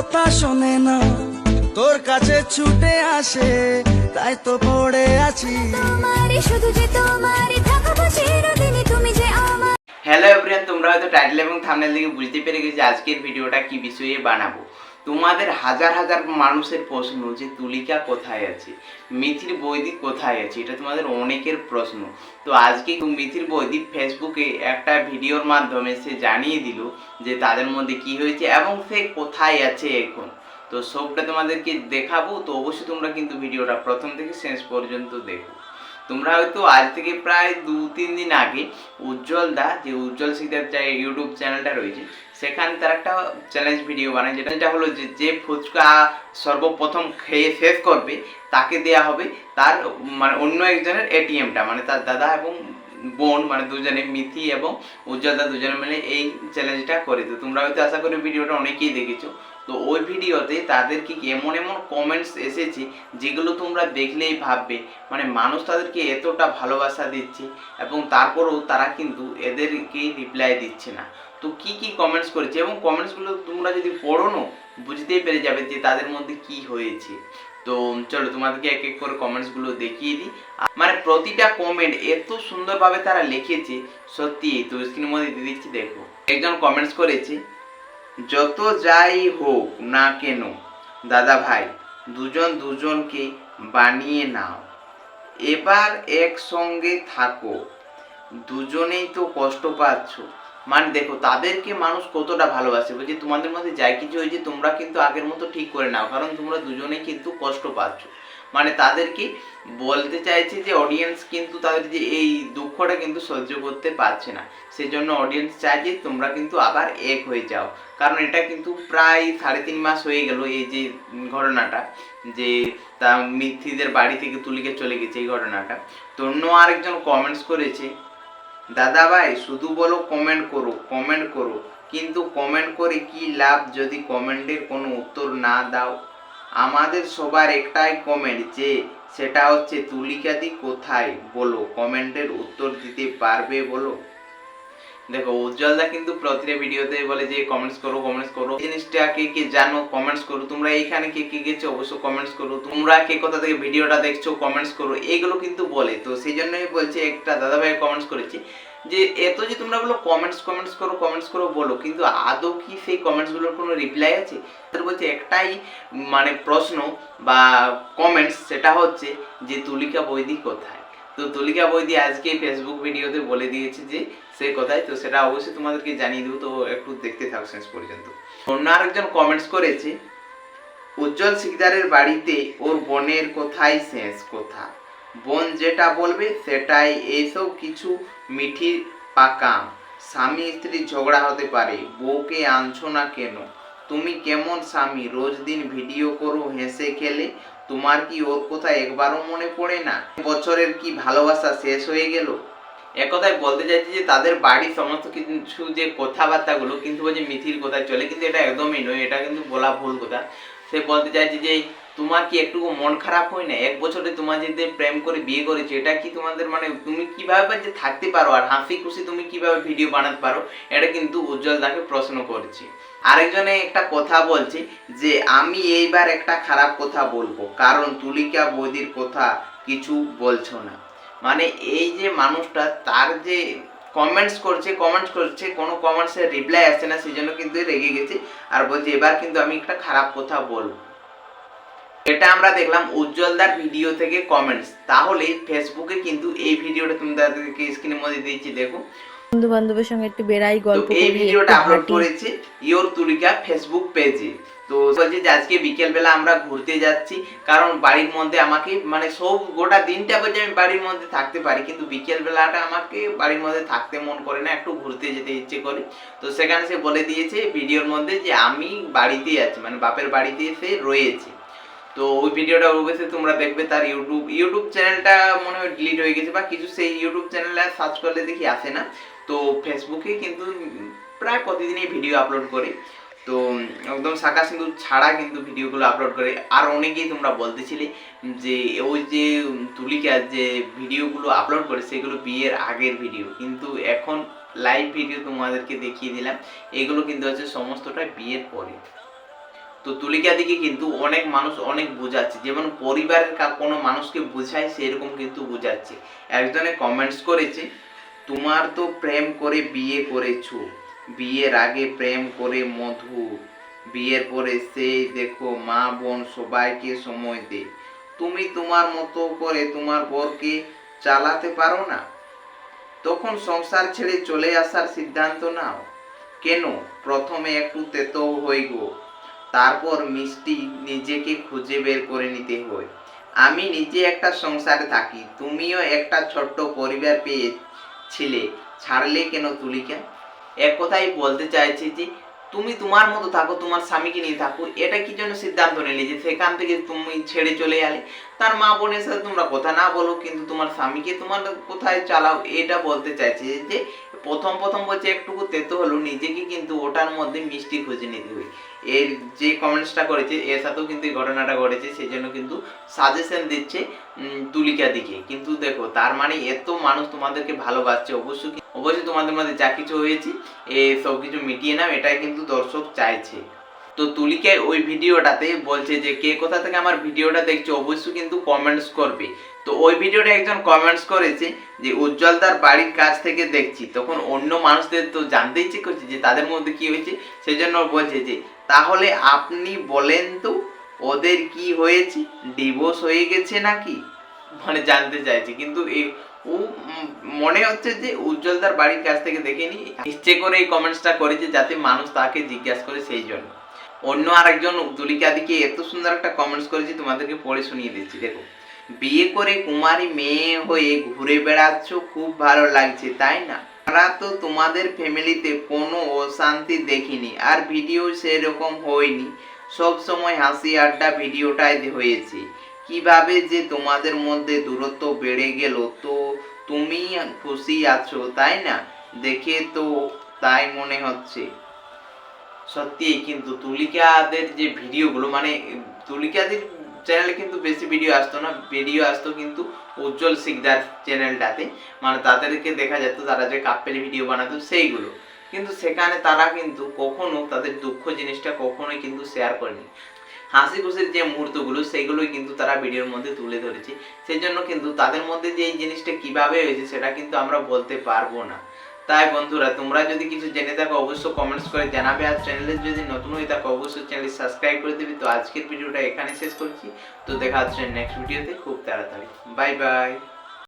কথা শোনে না। তোর কাছে ছুটে আসে, তাই তো পড়ে আছি। তোমারই শুধু যে তোমারই থাকব চিরদিনই তুমি যে হ্যালো এভরিয়ান তোমরা হয়তো টাইটেল এবং থাম্বনেল থেকে বুঝতে পেরে গেছো আজকের ভিডিওটা কি বিষয়ে বানাবো। তোমাদের হাজার হাজার মানুষের প্রশ্ন যে তুলিকা কোথায় আছে, মিথির বৈদিক কোথায় আছে, এটা তোমাদের অনেকের প্রশ্ন। তো আজকে মিথির বৈদিক ফেসবুকে একটা ভিডিওর মাধ্যমে সে জানিয়ে দিল যে তাদের মধ্যে কি হয়েছে এবং সে কোথায় আছে এখন। তো সবটা তোমাদেরকে দেখাবো, তো অবশ্যই তোমরা কিন্তু ভিডিওটা প্রথম থেকে শেষ পর্যন্ত দেখো। তোমরা হয়তো আজ থেকে প্রায় দু, তিন দিন আগে উজ্জ্বল দা, যে উজ্জ্বল সিকদার যে ইউটিউব চ্যানেলটা রয়েছে, সেখানে তার একটা চ্যালেঞ্জ ভিডিও বানায়, যেটা যেটা হলো যে যে ফুচকা সর্বপ্রথম খেয়ে শেষ করবে, তাকে দেয়া হবে তার মানে অন্য একজনের এটিএমটা মানে তার দাদা এবং বোন মানে দুজনে মিথি এবং উজ্জ্বল দা দুজনে মিলে এই চ্যালেঞ্জটা করে। তো তোমরা হয়তো আশা করি ভিডিওটা অনেকেই দেখেছ। তো ওই ভিডিওতে তাদেরকে এমন এমন কমেন্টস এসেছে যেগুলো তোমরা দেখলেই ভাববে মানে মানুষ তাদেরকে এতটা ভালোবাসা দিচ্ছে এবং তারপরেও তারা কিন্তু এদেরকে রিপ্লাই দিচ্ছে না। তো কি কি কমেন্টস করেছে? এবং কমেন্টসগুলো তোমরা যদি পড়ো বুঝতেই পেরে যাবে যে তাদের মধ্যে কি হয়েছে। তো চলো তোমাদেরকে এক এক করে কমেন্টসগুলো দেখিয়ে দিই। মানে প্রতিটা কমেন্ট এত সুন্দরভাবে তারা লিখেছে, সত্যি তো স্ক্রিনের মধ্যে দিয়ে দিচ্ছি, দেখো। একজন কমেন্টস করেছে, যত যাই হোক না কেন, দাদা ভাই, দুজন দুজনকে বানিয়ে নাও। এবার একসঙ্গে থাকো। দুজনেই তো কষ্ট পাচ্ছ। মানে দেখো, তাদেরকে মানুষ কতটা ভালোবাসে, বলছি তোমাদের মধ্যে যাই কিছু হয়েছে, তোমরা কিন্তু আগের মতো ঠিক করে নাও, কারণ তোমরা দুজনেই কিন্তু কষ্ট পাচ্ছ। মানে তাদেরকে বলতে চাইছে যে অডিয়েন্স কিন্তু তাদের যে এই দুঃখটা কিন্তু সহ্য করতে পারছে না। সেজন্য অডিয়েন্স চায় যে তোমরা কিন্তু আবার এক হয়ে যাও। কারণ এটা কিন্তু প্রায় সাড়ে তিন মাস হয়ে গেল এই যে ঘটনাটা, যে তা মিথিদের বাড়ি থেকে তুলিকে চলে গেছে এই ঘটনাটা। তো অন্য আরেকজন কমেন্টস করেছে দাদা ভাই শুধু বলো কমেন্ট করো কমেন্ট করো। কিন্তু কমেন্ট করে কি লাভ যদি কমেন্টের কোনো উত্তর না দাও? আমাদের সবার একটাই কমেন্ট যে, সেটা হচ্ছে তুলিকাদি কোথায়? বলো কমেন্টের উত্তর দিতে পারবে বলো? দেখো, উজ্জ্বলদা কিন্তু প্রতিটা ভিডিওতে বলে যে কমেন্টস করো কমেন্টস করো। এই জিনিসটা কে কে জানো কমেন্টস করো। তোমরা এইখানে কে কে গেছো অবশ্যই কমেন্টস করো। তোমরা কে কোথা থেকে ভিডিওটা দেখছ কমেন্টস করো। এইগুলো কিন্তু বলে। তো সেই জন্যই বলছি, একটা দাদা ভাই কমেন্টস করেছি যে, এত যে তোমরা বলো কমেন্টস কমেন্টস করো কমেন্টস করো বলো, কিন্তু আদৌ কি সেই কমেন্টসগুলোর কোনো রিপ্লাই আছে? তাদের বলছে, একটাই মানে প্রশ্ন বা কমেন্টস সেটা হচ্ছে যে, তুলিকা বৈদি কোথায়? তো তুলিকা বৈদি আজকে ফেসবুক ভিডিওতে বলে দিয়েছে যে সে কথাই তো সেটা অবশ্যই তোমাদেরকে জানিয়ে দেবো, তো একটু দেখতে থাকো শেষ পর্যন্ত। অন্য আরেকজন কমেন্টস করেছে, উজ্জ্বল শিকদারের বাড়িতে ওর বোনের কোথায় শেষ কথা। বোন যেটা বলবে সেটাই এইসব কিছু মিঠির পাকাম। স্বামী স্ত্রী ঝগড়া হতে পারে, বউকে আনছো না কেন? তুমি কেমন স্বামী? রোজ দিন ভিডিও করো, হেসে খেলে, তোমার কি ওর কথা একবারও মনে পড়ে না? বছরের কি ভালোবাসা শেষ হয়ে গেল? একথায় বলতে চাইছি যে তাদের বাড়ির সমস্ত কিছু যে কথাবার্তাগুলো কিন্তু বলছে মিথির কথায় চলে, কিন্তু এটা একদমই নয়, এটা কিন্তু বলা ভুল কথা। সে বলতে চাইছে যে তোমার কি একটু মন খারাপ হয় না? এক বছরে তোমার যদি প্রেম করে বিয়ে করেছে, এটা কি তোমাদের মানে তুমি কীভাবে যে থাকতে পারো আর হাসি খুশি তুমি কীভাবে ভিডিও বানাতে পারো? এটা কিন্তু উজ্জ্বল দাকে প্রশ্ন করছে। আরেকজনে একটা কথা বলছে যে আমি এইবার একটা খারাপ কথা বলব, কারণ তুলিকা বৌদির কথা কিছু বলছো না। মানে এই যে মানুষটা, তার যে কমেন্টস করছে কমেন্টস করছে, কোনো কমেন্টসের রিপ্লাই আসছে না, সেই জন্য কিন্তু রেগে গেছি। আর বলছি, এবার কিন্তু আমি একটা খারাপ কথা বলব। এটা আমরা দেখলাম উজ্জ্বলদার ভিডিও থেকে কমেন্টস তাহলে ফেসবুকে কিন্তু এই ভিডিওটা তুমি তাদেরকে স্ক্রিনের মধ্যে দিয়েছি, দেখো। বন্ধু বান্ধবের সঙ্গে একটু বেড়াই গল্প এই ভিডিওটা আপলোড। করেছে ইওর তুলিকা ফেসবুক পেজে তো বলছে যে আজকে বিকেল বেলা আমরা ঘুরতে যাচ্ছি কারণ বাড়ির মধ্যে আমাকে মানে সব গোটা দিনটা বলছে আমি বাড়ির মধ্যে থাকতে পারি কিন্তু বিকেল বেলাটা আমাকে বাড়ির মধ্যে থাকতে মন করে না একটু ঘুরতে যেতে ইচ্ছে করে। তো সেখানে সে বলে দিয়েছে ভিডিওর মধ্যে যে আমি বাড়িতেই আছি মানে বাপের বাড়িতে এসে রয়েছে। তো ওই ভিডিওটা অবশ্যই তোমরা দেখবে তার ইউটিউব ইউটিউব চ্যানেলটা মনে হয় ডিলিট হয়ে গেছে বা কিছু সেই ইউটিউব চ্যানেলে সার্চ করলে দেখি আসে না। তো ফেসবুকে কিন্তু প্রায় প্রতিদিনই ভিডিও আপলোড করে। তো একদম শাখা সিন্ধু ছাড়া কিন্তু ভিডিওগুলো আপলোড করে। আর অনেকেই তোমরা বলতেছিলে যে, ওই যে তুলিকা যে ভিডিওগুলো আপলোড করে, সেগুলো বিয়ের আগের ভিডিও কিন্তু এখন লাইভ ভিডিও তোমাদেরকে দেখিয়ে দিলাম। এগুলো কিন্তু হচ্ছে সমস্তটা বিয়ের পরে। তো তুলিকা দিকে কিন্তু অনেক মানুষ অনেক বোঝাচ্ছে। যেমন পরিবারের কোনো মানুষকে বোঝায়, সেরকম কিন্তু বোঝাচ্ছে। একজনে কমেন্টস করেছে তোমার তো প্রেম করে বিয়ে করেছ। বিয়ের আগে প্রেম করে মধু। বিয়ের পরে সেই দেখো মা, বোন সবাইকে সময় দে তুমি তোমার মতো করে তোমার বরকে চালাতে পারো না। তখন সংসার ছেড়ে চলে আসার সিদ্ধান্ত নাও। কেন? প্রথমে একটু তেতো হই গো। তারপর মিষ্টি নিজেকে খুঁজে বের করে নিতে হয়। আমি নিজে একটা সংসারে থাকি, তুমিও একটা ছোট্ট পরিবার পেয়েছিলে ছাড়লে কেন তুলিকা? এক কথাই বলতে চাইছি যে তুমি তোমার মতো থাকো, তোমার স্বামীকে নিয়ে থাকো। এটা কি জন্য সিদ্ধান্ত নিলে যে সেখান থেকে তুমি ছেড়ে চলে গেলে? তার মা বোনের সাথে তোমরা কথা না বলো, কিন্তু তোমার স্বামীকে তোমার কোথায় চালাও, এটা বলতে চাইছে যে প্রথম প্রথম বলছে, একটুকু তেতো হলো, নিজেকে কিন্তু ওটার মধ্যে মিষ্টি খুঁজে নিতে হয় এর যে কমেন্টসটা করেছে, এর সাথেও কিন্তু এই ঘটনাটা ঘটেছে সেই জন্য কিন্তু সাজেশন দিচ্ছে তুলিকা দিকে। কিন্তু দেখো, তার মানে এত মানুষ তোমাদেরকে ভালোবাসছে অবশ্যই অবশ্যই তোমাদের মধ্যে যা কিছু হয়েছে, এ সব কিছু মিটিয়ে নাও, এটাই কিন্তু দর্শক চাইছে। তো তুলিকা ওই ভিডিওটাতে বলছে যে, কে কোথা থেকে আমার ভিডিওটা দেখছ, অবশ্যই কিন্তু কমেন্টস করবে। তো ওই ভিডিওটা একজন কমেন্টস করেছে যে, উজ্জ্বল তার বাড়ির কাছ থেকে দেখছি। তখন অন্য মানুষদের তো জানতে ইচ্ছে করছে যে, তাদের মধ্যে কি হয়েছে সেই জন্য বলছে যে, তাহলে আপনি বলেন তো, ওদের কি হয়েছে? ডিভোর্স হয়ে গেছে নাকি? মানে জানতে চাইছে। কিন্তু এই ও মনে হচ্ছে যে উজ্জ্বলদার বাড়ির কাছ থেকে দেখেনি ইচ্ছে করে এই কমেন্টসটা করেছে যাতে মানুষ তাকে জিজ্ঞাসা করে সেই জন্য। অন্য আরেকজন তুলিকা দিকে এত সুন্দর একটা কমেন্টস করেছে, তোমাদেরকে পড়ে শুনিয়ে দিচ্ছি, দেখো। বিয়ে করে কুমারী মেয়ে হয়ে ঘুরে বেড়াচ্ছ, খুব ভালো লাগছে, তাই না? আমরা তো তোমাদের ফ্যামিলিতে কোনো অশান্তি দেখিনি, আর ভিডিও সেরকম হয়নি। সব সময় হাসি আড্ডা ভিডিওটাই হয়েছে। কীভাবে যে তোমাদের মধ্যে দূরত্ব বেড়ে গেল, তো তুমি খুশি আছো, তাই না? দেখে তো তাই মনে হচ্ছে। সত্যি, কিন্তু তুলিকাদের যে ভিডিওগুলো মানে তুলিকাদের চ্যানেলে কিন্তু বেশি ভিডিও আসতো না ভিডিও আসতো কিন্তু উজ্জ্বল সিকদার চ্যানেলটাতে মানে তাদেরকে দেখা যেত, তারা যে কাপ্পেল ভিডিও বানাতো, সেইগুলো। কিন্তু সেখানে তারা কিন্তু কখনো তাদের দুঃখ জিনিসটা কখনোই কিন্তু শেয়ার করেনি। হাসি খুশির যে মুহূর্তগুলো, সেগুলোই কিন্তু তারা ভিডিওর মধ্যে তুলে ধরেছে। সেই জন্য কিন্তু তাদের মধ্যে যে এই জিনিসটা কীভাবে হয়েছে, সেটা কিন্তু আমরা বলতে পারব না। তাই বন্ধুরা, তোমরা যদি কিছু জেনে থাকো, অবশ্যই কমেন্টস করে জানাবে। আর চ্যানেলে যদি নতুন হয়ে থাকো, অবশ্যই চ্যানেল সাবস্ক্রাইব করে দেবে। তো আজকের ভিডিওটা এখানে শেষ করছি। তো দেখা হচ্ছে নেক্সট ভিডিওতে খুব তাড়াতাড়ি। Bye bye